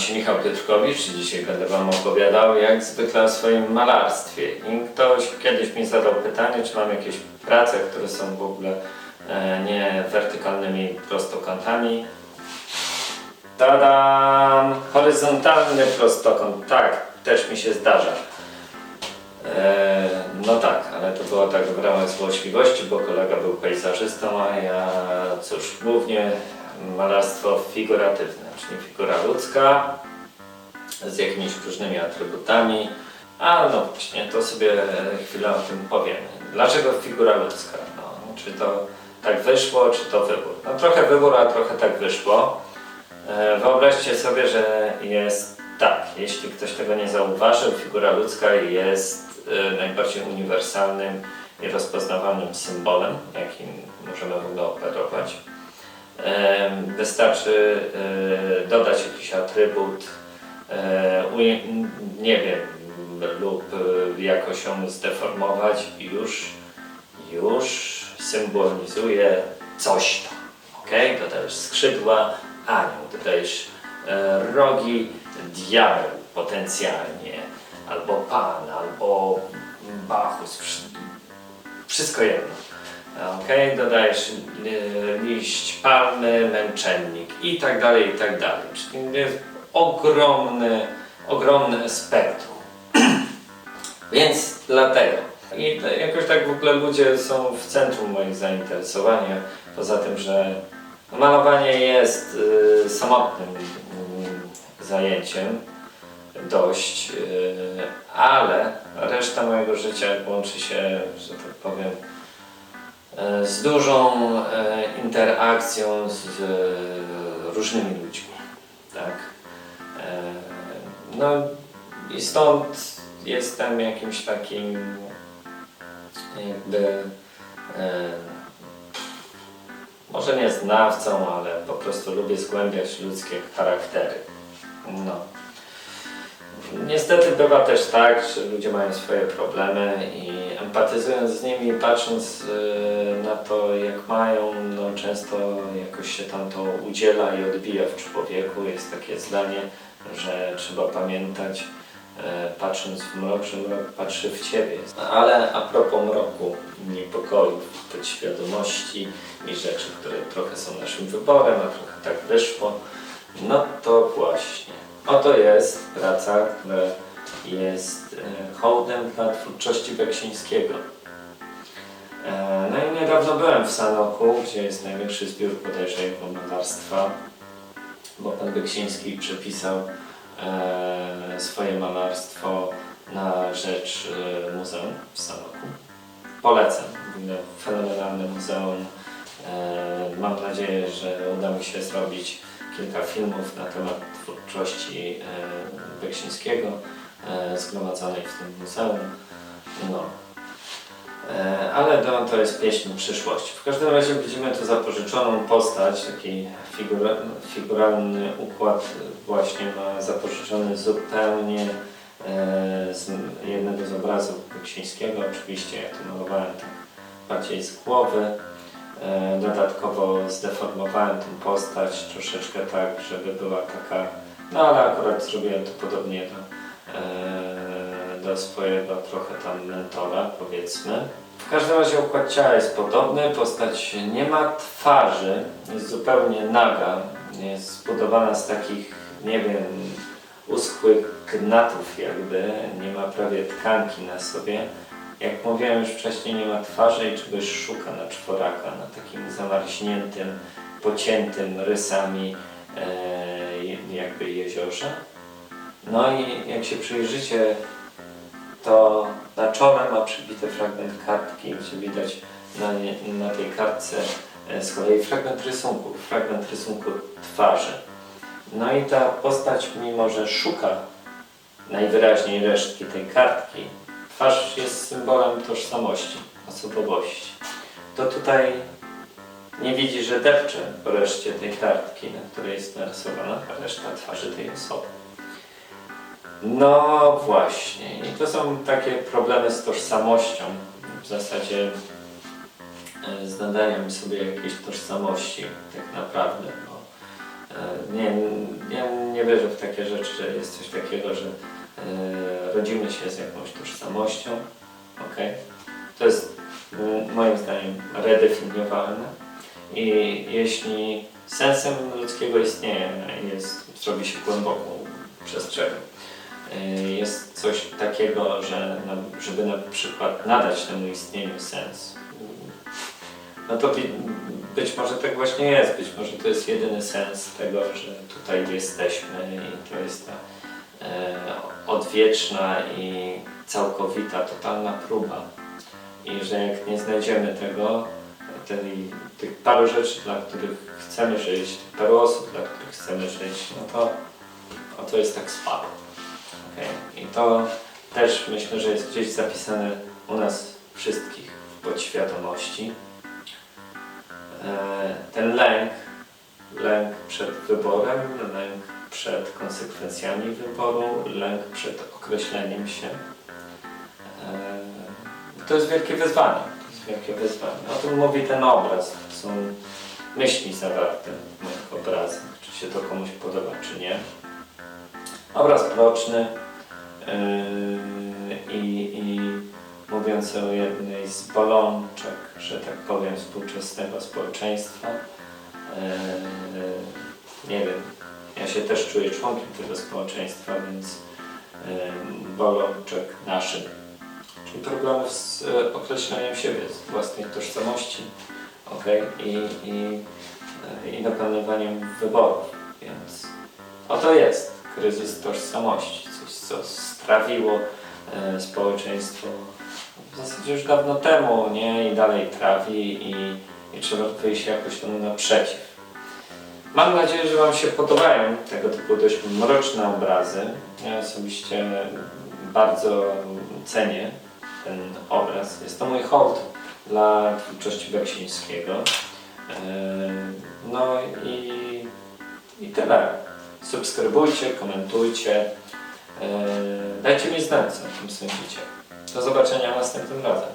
się Michał Piotrkowicz. Dzisiaj będę Wam opowiadał jak zwykle o swoim malarstwie. I ktoś kiedyś mi zadał pytanie, czy mam jakieś prace, które są w ogóle e, nie wertykalnymi prostokątami. Tadam! Horyzontalny prostokąt. Tak, też mi się zdarza. E, no tak, ale to było tak w ramach złośliwości, bo kolega był pejzażystą, a ja cóż, głównie malarstwo figuratywne, czyli figura ludzka z jakimiś różnymi atrybutami. A no właśnie, to sobie chwilę o tym powiem. Dlaczego figura ludzka? No, czy to tak wyszło, czy to wybór? No trochę wybór, a trochę tak wyszło. E, Wyobraźcie sobie, że jest tak, jeśli ktoś tego nie zauważył, figura ludzka jest e, najbardziej uniwersalnym i rozpoznawalnym symbolem, jakim możemy w ogóle operować. Wystarczy e, dodać jakiś atrybut, e, nie wiem, lub e, jakoś ją zdeformować i już, już symbolizuje coś tam. ok? Dodajesz skrzydła, anioł, dodajesz rogi, diabeł potencjalnie, albo pan, albo Bachus, wsz- wszystko jedno. Ok, dodajesz e, liść palmy, męczennik i tak dalej, i tak dalej. Czyli jest ogromny, ogromne spektrum. Więc dlatego. I jakoś tak w ogóle ludzie są w centrum moich zainteresowania. Poza tym, że malowanie jest y, samotnym mm, zajęciem dość, y, ale reszta mojego życia łączy się, że tak powiem, z dużą e, interakcją z e, różnymi ludźmi. Tak? E, No i stąd jestem jakimś takim jakby e, może nie znawcą, ale po prostu lubię zgłębiać ludzkie charaktery. No. Niestety bywa też tak, że ludzie mają swoje problemy i empatyzując z nimi, patrząc e, na to, jak mają, no często jakoś się tam to udziela i odbija w człowieku. Jest takie zdanie, że trzeba pamiętać, e, patrząc w mrok, że mrok patrzy w ciebie. Ale a propos mroku, niepokojów, podświadomości i rzeczy, które trochę są naszym wyborem, a trochę tak wyszło, no to właśnie. Oto jest praca, która jest e, hołdem dla twórczości Beksińskiego. E, No i niedawno byłem w Sanoku, gdzie jest największy zbiór bodajże malarstwa, bo pan Beksiński przepisał e, swoje malarstwo na rzecz muzeum w Sanoku. Polecam, fenomenalne muzeum. Mam nadzieję, że uda mi się zrobić kilka filmów na temat twórczości e, Beksińskiego e, zgromadzonej w tym muzeum. No. E, Ale to, to jest pieśń przyszłości. W każdym razie widzimy tu zapożyczoną postać, taki figura, figuralny układ właśnie ma zapożyczony zupełnie z jednego z obrazów Beksińskiego. Oczywiście ja to malowałem tak bardziej z głowy. E, Dodatkowo zdeformowałem tę postać troszeczkę tak, żeby była taka, no ale akurat zrobiłem to podobnie do, e, do swojego trochę tam mentora, powiedzmy. W każdym razie układ ciała jest podobny, postać nie ma twarzy, jest zupełnie naga, jest zbudowana z takich, nie wiem, uschłych gnatów jakby, nie ma prawie tkanki na sobie. Jak mówiłem już wcześniej, nie ma twarzy i czegoś szuka na czworaka, na takim zamarzniętym, pociętym rysami e, jakby jeziorze. No i jak się przyjrzycie, to na czole ma przybity fragment kartki, gdzie widać na, na tej kartce e, z kolei fragment rysunku, fragment rysunku twarzy. No i ta postać, mimo że szuka najwyraźniej resztki tej kartki, twarz jest symbolem tożsamości, osobowości. To tutaj nie widzi, że depcze reszcie tej kartki, na której jest narysowana reszta twarzy tej osoby. No właśnie, i to są takie problemy z tożsamością, w zasadzie e, z nadaniem sobie jakiejś tożsamości tak naprawdę, bo E, Nie, ja nie wierzę w takie rzeczy, że jest coś takiego, że e, rodzimy się z jakąś tożsamością. Okay? To jest mm, moim zdaniem redefiniowalne. I jeśli sensem ludzkiego istnienia jest, zrobi się głęboką przestrzenią, e, jest coś takiego, że żeby na przykład nadać temu istnieniu sens, no to być może tak właśnie jest, być może to jest jedyny sens tego, że tutaj jesteśmy i to jest ta e, odwieczna i całkowita, totalna próba. I że jak nie znajdziemy tego, tej, tych paru rzeczy, dla których chcemy żyć, tych paru osób, dla których chcemy żyć, no to, no to jest tak słabo. Okay? I to też myślę, że jest gdzieś zapisane u nas wszystkich w podświadomości. E, ten lęk, lęk przed wyborem, lęk przed konsekwencjami wyboru, lęk przed określeniem się. E, To jest wielkie wyzwanie. To jest wielkie wyzwanie. O tym mówi ten obraz. To są myśli zawarte w moich obrazach. Czy się to komuś podoba, czy nie. Obraz mroczny yy, i, i mówiąc o jednej z bolączek, że tak powiem, współczesnego społeczeństwa. Yy, nie wiem, ja się też czuję członkiem tego społeczeństwa, więc bolączek naszych, czyli problemów z określeniem siebie, z własnej tożsamości, okej, i, i, i dokonywaniem wyborów, więc oto jest kryzys tożsamości, coś co strawiło społeczeństwo w zasadzie już dawno temu, nie? I dalej trawi i, i trzeba wyjść jakoś temu naprzeciw. Mam nadzieję, że Wam się podobają tego typu dość mroczne obrazy. Ja osobiście bardzo cenię ten obraz. Jest to mój hołd dla twórczości Beksińskiego. Yy, No i, i tyle. Subskrybujcie, komentujcie. Yy, Dajcie mi znać, co o tym sądzicie. Do zobaczenia następnym razem.